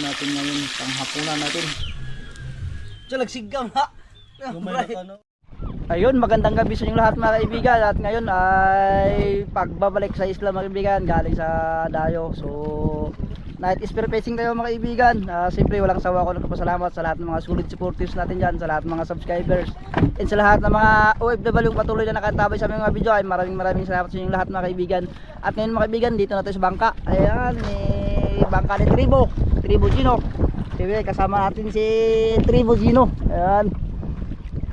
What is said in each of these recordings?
natin ngayon, panghapunan natin. Nagsigam na. Right. Ayun, magandang gabi sa inyong lahat mga kaibigan at ngayon ay pagbabalik sa isla mga kaibigan galing sa Dayo. So, night spirit fishing tayo mga kaibigan. Ah, Siyempre walang sawa ko nagpapasalamat sa lahat ng mga solid supporters natin dyan, sa lahat ng mga subscribers, and sa lahat ng mga OFW patuloy na nakatabay sa aming mga video ay maraming maraming salamat sa inyong lahat mga kaibigan. At ngayon mga kaibigan, dito na tayo sa bangka. Ayan, may bangka ni Tribo, Tribo Gino. Siyempre kasama natin si Tribo Gino. Ayan.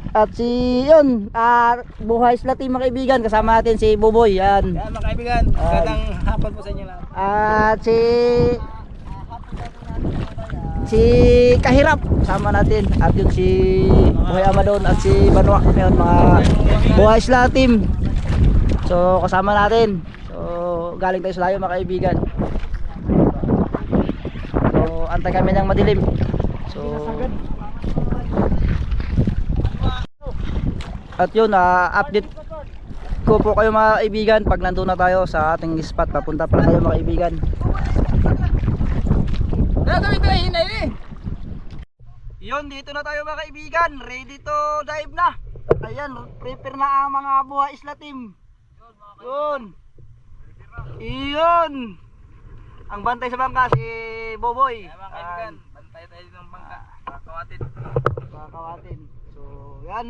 At si yun, ah buhay sila team mga kaibigan, kasama natin si Buboy, yan. Kaya mga kaibigan, magandang hapon po sa inyo lahat. At si si Kahirap, kasama natin. At yun si Buhay Amadon at si Banwa, yun mga buhay sila team. So kasama natin. So galing tayo sa layo mga kaibigan. Antay kami ng madilim. So At yun, ah, update ko po kayo mga kaibigan pag nandun na tayo sa ating spot. Papunta pa tayo mga kaibigan. Hinay eh. Yun, dito na tayo mga kaibigan. Ready to dive na. Ayan, prepare na ang mga buha isla team. Yun. Iyon. Ang bantay sa bangka si Boboy. Mga kaibigan, bantay tayo ng bangka. Kakawatin. Kakawatin. So, yan.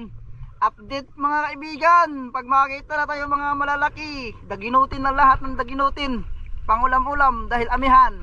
Update mga kaibigan. Pag makakita na tayo mga malalaki, daginutin na lahat ng daginutin. Pangulam-ulam dahil amihan.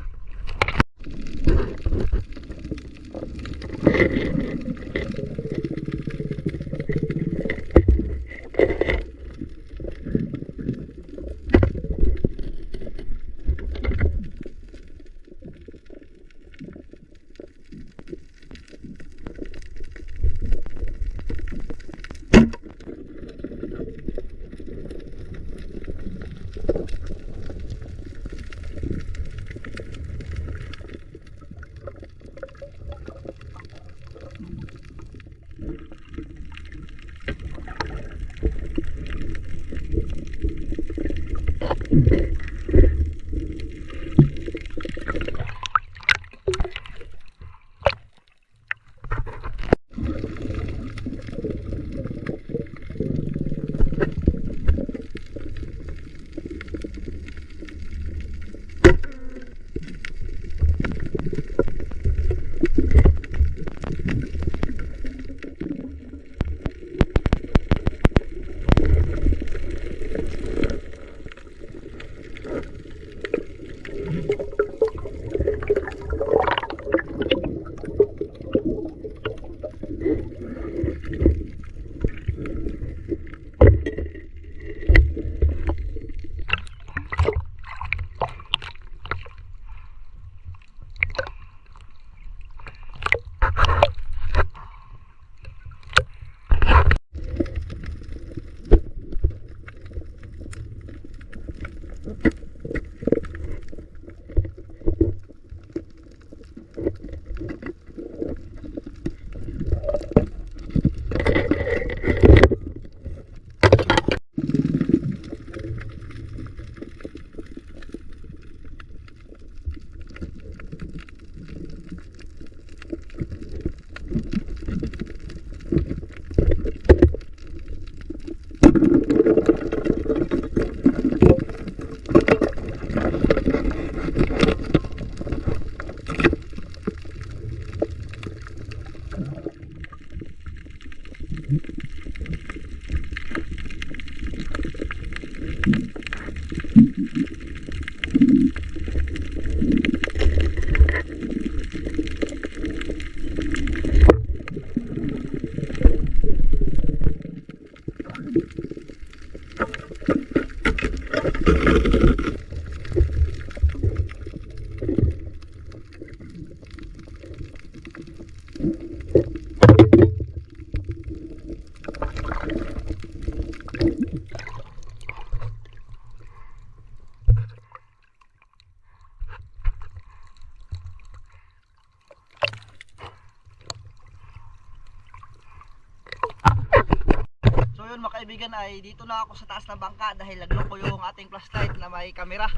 Kaibigan ay dito na ako sa taas ng bangka dahil laglo ko yung ating flashlight na may camera.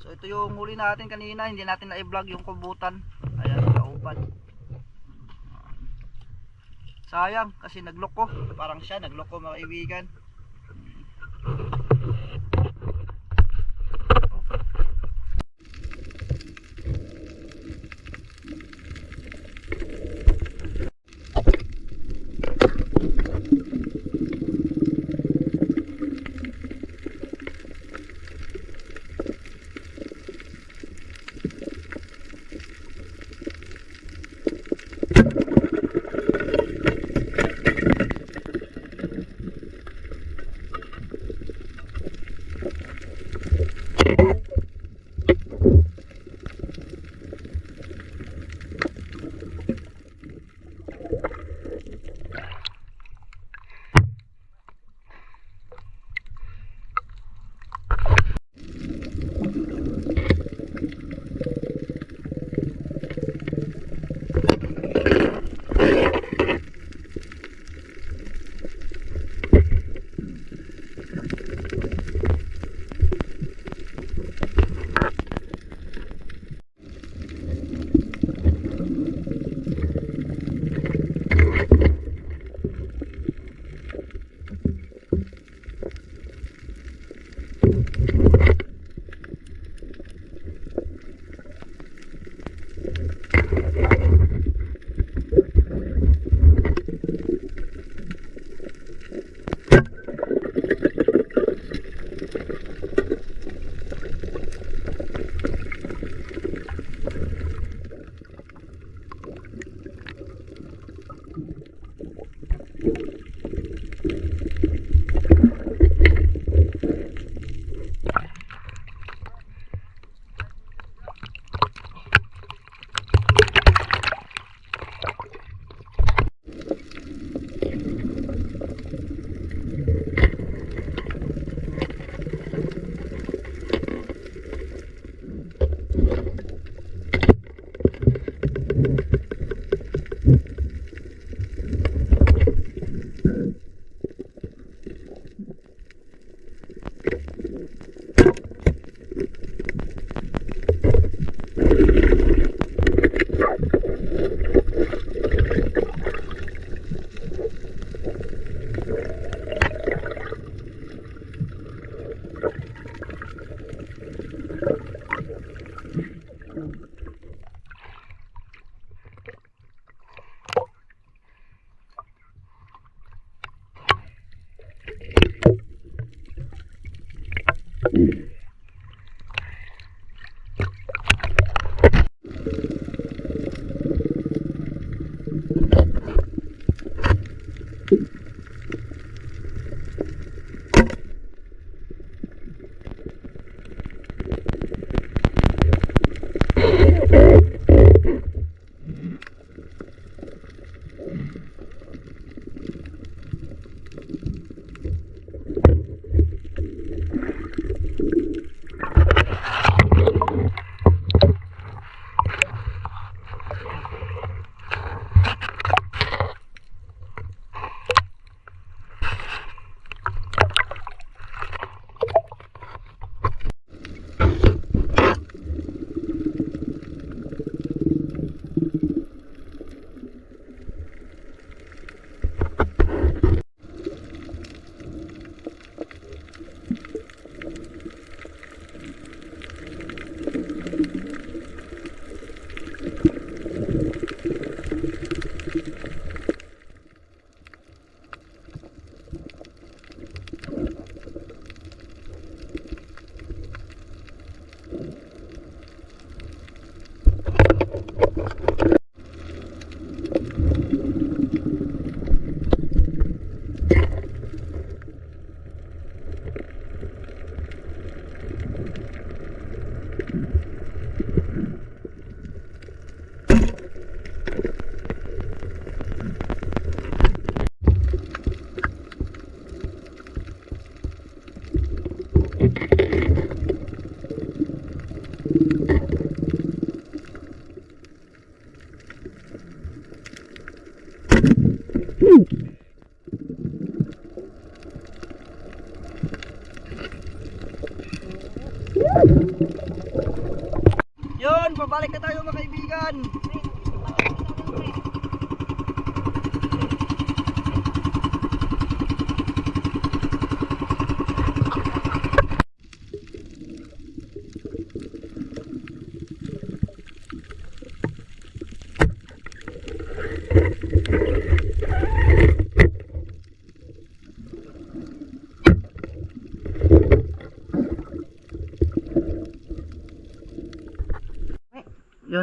So ito yung huli natin kanina, hindi natin na-vlog yung kubutan. Ayan, nakaupad. Sayang, kasi nagloko. Parang siya, nagloko mga kaibigan.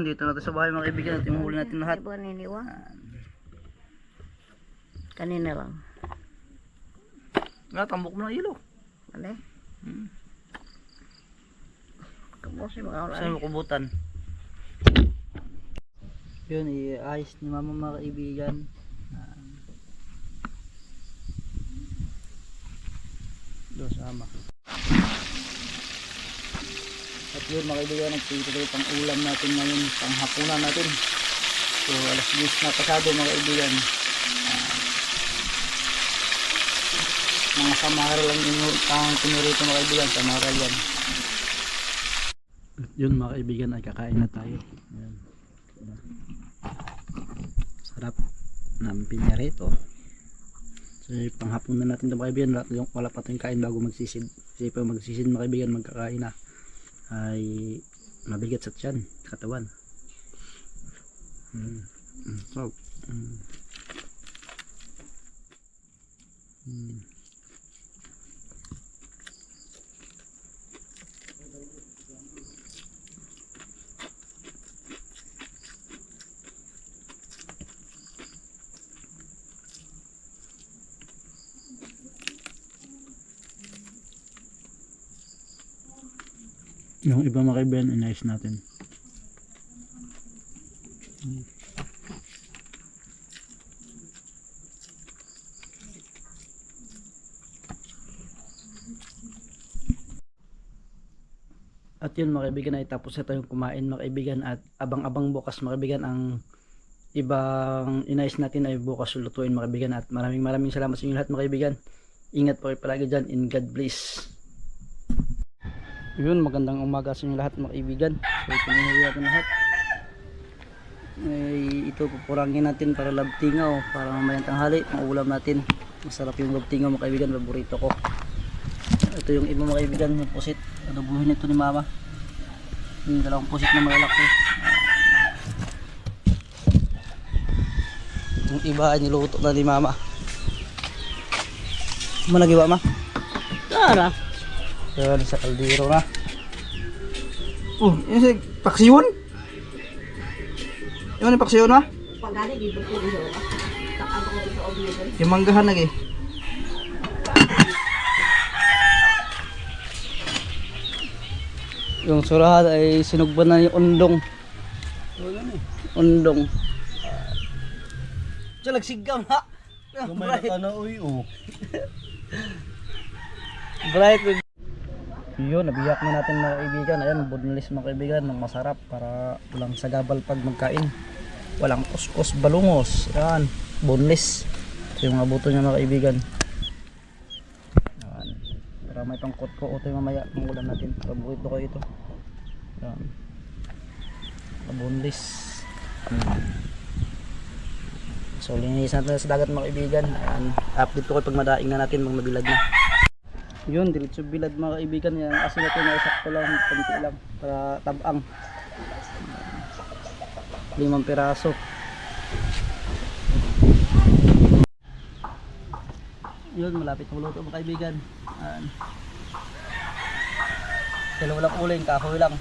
Dito na tayo sa bahay mga kaibigan at imuhuli natin lahat. Kanina lang. Nga, tambok mo ng ilo. Ano eh? Hmm. Tapos yung mga Saan mo kubutan? Yun, iayos ni mama mga kaibigan. Doon sama. At yun mga kaibigan, nagpito tayo pang ulam natin ngayon, pang hapunan natin. So alas 10 na pasado mga kaibigan. Ah. mga samara lang yung ang pinurito mga kaibigan, samara yan. Yun mga kaibigan ay kakain na tayo. Ayan. Sarap ng pinyarito. So panghapon na natin ito mga kaibigan. Wala pa tayong kain bago magsisid. Kasi pag magsisid mga kaibigan magkakain na ay mabigat sa tiyan, katawan. Mm. Mm. Mm. Mm. Yung iba mga kaibigan, inayos natin. At yun mga kaibigan ay tapos na tayong kumain mga kaibigan at abang-abang bukas mga kaibigan ang ibang inayos natin ay bukas lulutuin mga kaibigan at maraming maraming salamat sa inyo lahat mga kaibigan. Ingat po kayo palagi dyan in God bless. Yun, magandang umaga sa inyo lahat mga kaibigan. So, pinuhi natin lahat. Ay, ito pupurangin natin para labtingaw, para mamayang tanghali, ulam natin. Masarap yung labtingaw mga kaibigan, paborito ko. Ito yung iba mga kaibigan, yung pusit. Adobuhin ito ni mama. Yung dalawang pusit na malalaki. Yung iba ay niluto na ni mama. Ano nagiwa ma? Tara. Yan sa kaldero na. Oh, yun si paksiyon? Yung ni paksiyon na? Pagani, di ba ko dito? Takang ko dito o dito. Yung manggahan lagi. Yung surahan ay sinugban na yung undong. Undong. Diyan nagsigaw na. Bright. na uy oh. Bright with yun, nabiyak na natin mga kaibigan. Ayan, boneless mga kaibigan, ng masarap para walang sagabal pag magkain. Walang kuskus, balungos. Ayan, boneless. Ito yung mga buto niya mga kaibigan. Ayan. Para may pangkot ko ito yung mamaya ng ulam natin. Paborito ko ito. Ayan. Boneless. So, linisan natin sa dagat mga kaibigan. Ayan. Update ko kayo pag madaing na natin, mga mabilad na. Yun, diretso bilad mga kaibigan. Yan, asin natin na sakto lang, konti lang. Para tabang. Limang piraso. Yun, malapit na luto mga kaibigan. Ayan. Dalawa lang uling, kahoy lang.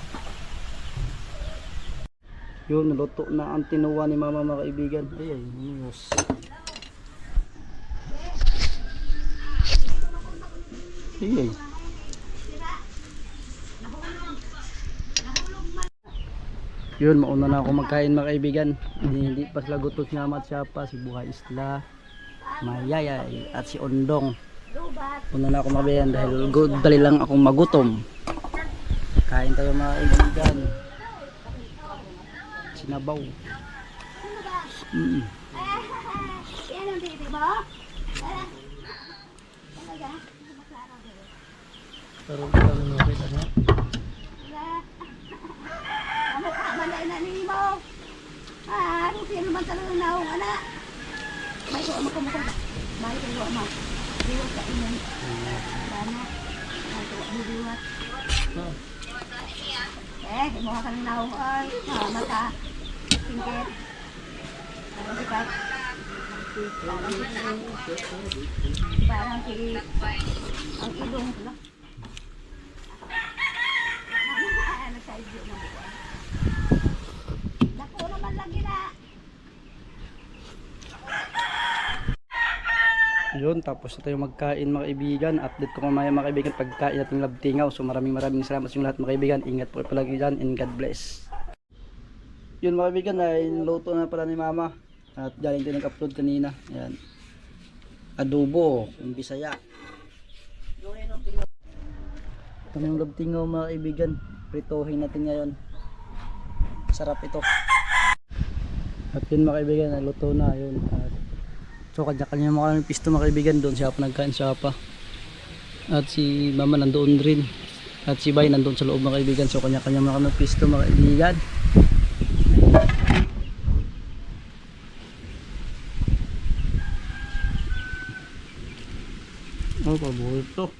Yun, naluto na ang tinuwa ni mama mga kaibigan. Ay, ay, niyos. Ay. Yun, mauna na ako magkain mga kaibigan. Hindi, hindi pa sila gutos nga mat siya pa, si Buhay Isla, Mayayay, at si Ondong. Una na ako kaibigan dahil good, dali lang akong magutom. Kain tayo mga kaibigan. Sinabaw. Mm. Pero kami nukit ano? naman na inanin mo. Ah, ano naman talaga na ako, anak. May ko, mo kumuha. May ko, mo. Diwat ka inan. Dama. May ko, diwat. Eh, di mo ka kanina ako. Ay, sama ka. Tingkit. Parang sikat. Parang si... Parang si... Ang ilong ko lang. Yun, tapos na tayo magkain mga kaibigan. Update ko mamaya mga kaibigan pagkain natin labtingaw. So maraming maraming salamat sa inyo lahat mga kaibigan. Ingat po palagi dyan and God bless. Yun mga kaibigan, ay luto na pala ni mama. At galing din nag-upload kanina. Ayan. Adobo, yung bisaya. Ito yung labtingaw mga kaibigan. Pritohin natin ngayon. Sarap ito. At yun mga kaibigan, luto na yun. At So kanya-kanya mga kami pisto mga kaibigan doon siya pa nagkain siya pa. At si mama nandoon rin. At si Bay nandoon sa loob mga kaibigan. So kanya-kanya mga kami pisto mga kaibigan. Oh, paborito.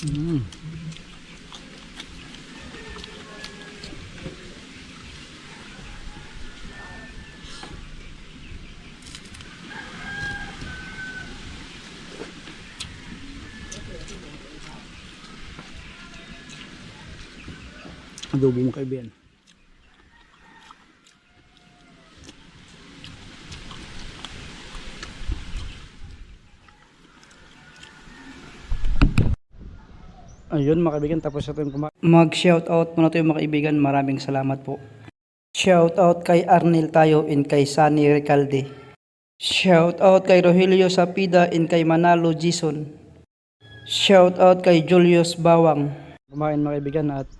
Mm. Adobo mo kaibigan. Ayun mga kaibigan tapos na tayong kumain. Mag shout out muna tayo mga kaibigan. Maraming salamat po. Shout out kay Arnel tayo and kay Sunny Recalde. Shout out kay Rogelio Sapida and kay Manalo Jason. Shout out kay Julius Bawang. Kumain mga kaibigan at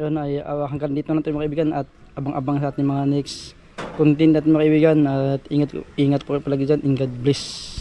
yun ay uh, hanggang dito na tayo mga kaibigan at abang-abang sa ating mga next content natin mga kaibigan. At ingat ingat po palagi dyan and God bless